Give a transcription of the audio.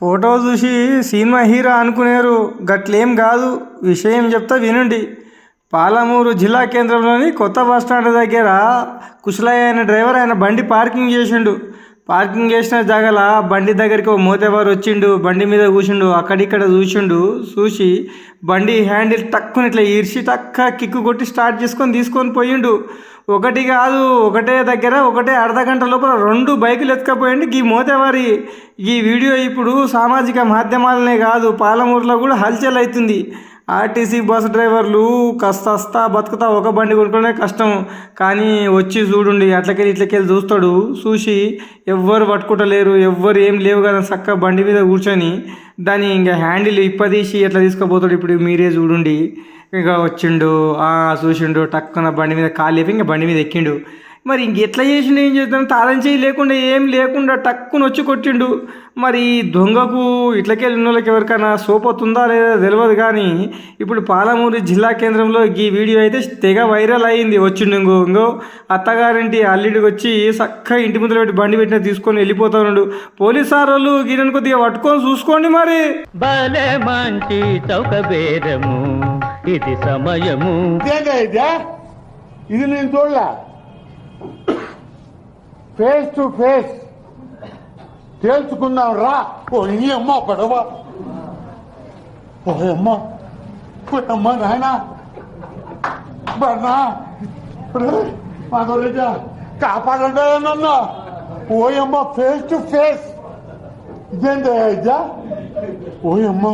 Photo చూసి cinema hero అనుకునేరు గట్లేం కాదు విషయం చెప్తా వినండి. పాలమూరు జిల్లా కేంద్రంలోని కొత్త బస్ స్టాండ్ దగ్గర కుశలయ్య అనే డ్రైవర్ ఆయన బండి పార్కింగ్ చేసిండు. పార్కింగ్ చేసిన జాగల బండి దగ్గరికి ఓ మోతేవారు వచ్చిండు బండి మీద కూర్చుండు అక్కడిక్కడ చూసిండు చూసి బండి హ్యాండిల్ టక్కుని ఇట్లా ఇరిచి టక్క కిక్కు కొట్టి స్టార్ట్ చేసుకొని తీసుకొని పోయిండు. ఒకటి కాదు ఒకటే దగ్గర ఒకటే అర్ధ గంట లోపల రెండు బైకులు ఎత్తుకపోయింది ఈ మోతేవారి. ఈ వీడియో ఇప్పుడు సామాజిక మాధ్యమాలనే కాదు పాలమూరులో కూడా హల్చల్ అవుతుంది. ఆర్టీసీ బస్ డ్రైవర్లు కస్తస్తా బతుకుతా ఒక బండి కొనుక్కోవడమే కష్టం. కానీ వచ్చి చూడుండి అట్లకెళ్ళి ఇట్లకెళ్ళి చూస్తాడు. చూసి ఎవ్వరు పట్టుకుంటలేరు ఎవ్వరు ఏం లేవు కదా చక్క బండి మీద కూర్చొని. దాన్ని ఇంకా హ్యాండిల్ ఇప్పదీసి ఎట్లా తీసుకుపోతాడు ఇప్పుడు మీరే చూడుండి. ఇక వచ్చిండు చూసిండు టక్కున బండి మీద కాలు లేపి ఇంకా బండి మీద ఎక్కిండు. మరి ఇంక ఎట్లా చేసిండు ఏం చేద్దాం తాళం చేయి లేకుండా ఏం లేకుండా టక్కున వచ్చి కొట్టిండు. మరి ఈ దొంగకు ఇట్లకెళ్ళి ఉన్న వాళ్ళకి ఎవరికైనా సోపతుందా లేదా తెలియదు కానీ ఇప్పుడు పాలమూరు జిల్లా కేంద్రంలో ఈ వీడియో అయితే తెగ వైరల్ అయ్యింది వచ్చిండు ఇంకో ఇంకో అత్తగారింటి అల్లుడికి వచ్చి చక్కగా ఇంటి ముందర పెట్టి బండి పెట్టిన తీసుకొని వెళ్ళిపోతున్నాడు పోలీస్ సార్ వాళ్ళు గిన్నెను కొద్దిగా పట్టుకొని చూసుకోండి మరి. భలే మంచి చౌక బేరము ఇది సమయము. ఇది నేను చూడలే. ఫేస్ టు ఫేస్ తేల్చుకుందాం రా ఓ నీ అమ్మ పడవ ఓ అమ్మ ఓ అమ్మ నాయన బర్నా మా గురించి కాపాడండి నన్ను ఓ అమ్మ ఫేస్ టు ఫేస్ ఇదేంటా ఇదే ఓ అమ్మ